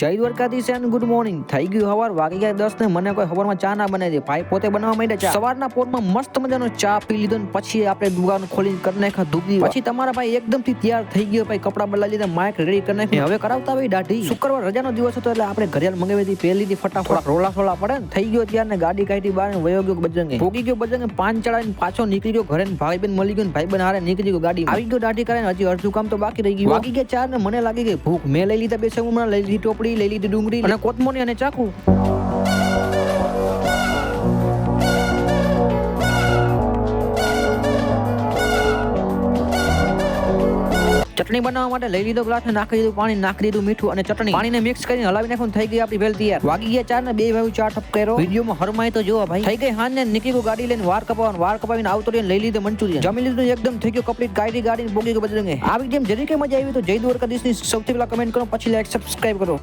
જય Dwarkadhish Sen good morning થઈ ગયું હવાર. વાગી ગયા દસ ને મને કોઈ હવારમાં ચા ના બનાવી દે. ભાઈ પોતે બનાવવા માંડ્યા ચા. સવારના પોરમાં મસ્ત મજાનો ચા પી લીધો ને પછી આપણે દુકાન ખોલી કરી નાખા ધૂપી પછી તમારા ભાઈ એકદમથી તૈયાર થઈ ગયો ભાઈ. કપડા બદલાઈ લીધા માઇક રેડી કરી નાખી હવે કરાવતા ભાઈ દાઢી. શુક્રવાર રજાનો દિવસ હતો એટલે આપણે ઘડિયાળ મંગાવી હતી. પહેલી થી ફટાફટ. રોલા સોલા પડે ને. થઈ ગયો ત્યારે ને ગાડી કાઢી બહાર વયો ગયો બજરંગે. ભોગી ગયો બજરંગે. પાંચ ચડાવીને પાછો નીકળી ગયો ઘરે ભાઈ બેન મળી ગયો ને ભાઈ બેન હારે નીકળી ગયો ગાડી આવી ગયો દાઢી કરે હજી અડધું કામ તો બાકી રહી ગયું. વાગી ગયા ચાર ને મને લાગી ગઈ. ભૂખ મેં લઈ લીધા બે સેવમણા લઈ લીધી ટોપડી. લઈ લીધી ડુંગળી. અને કોથમોની અને ચાકુ ચટણી બનાવવા માટે લઈ લીધો ગ્લાસ નાખી દીધું પાણી નાખી દીધું મીઠું અને ચટણી. પાણીને મિક્સ કરીને હલાવી નાખું થઈ ગઈ આપણી ભેલ તૈયાર. વાગી ગયા ચાર ને બે ભાઈ ચાર ઠપ કર્યો. વિડીયોમાં હરમાય તો જોવા ભાઈ. થઈ ગઈ હાન ને નીકળી ગયું ગાડી લઈને વાર કપાવવાનું. વાર કપાવીને આવતો રહીને લઈ લીધું મંચુરિયન. જમી લીધું એકદમ થઈ ગયું કમ્પ્લીટ ગાડી ગાડી બોગી ગયો આવી જેમ જરી કે મજા આવી તો જય દ્વારકાધીશની. સૌથી પહેલા કમેન્ટ કરો પછી લાઈક સબસ્ક્રાઈબ કરો.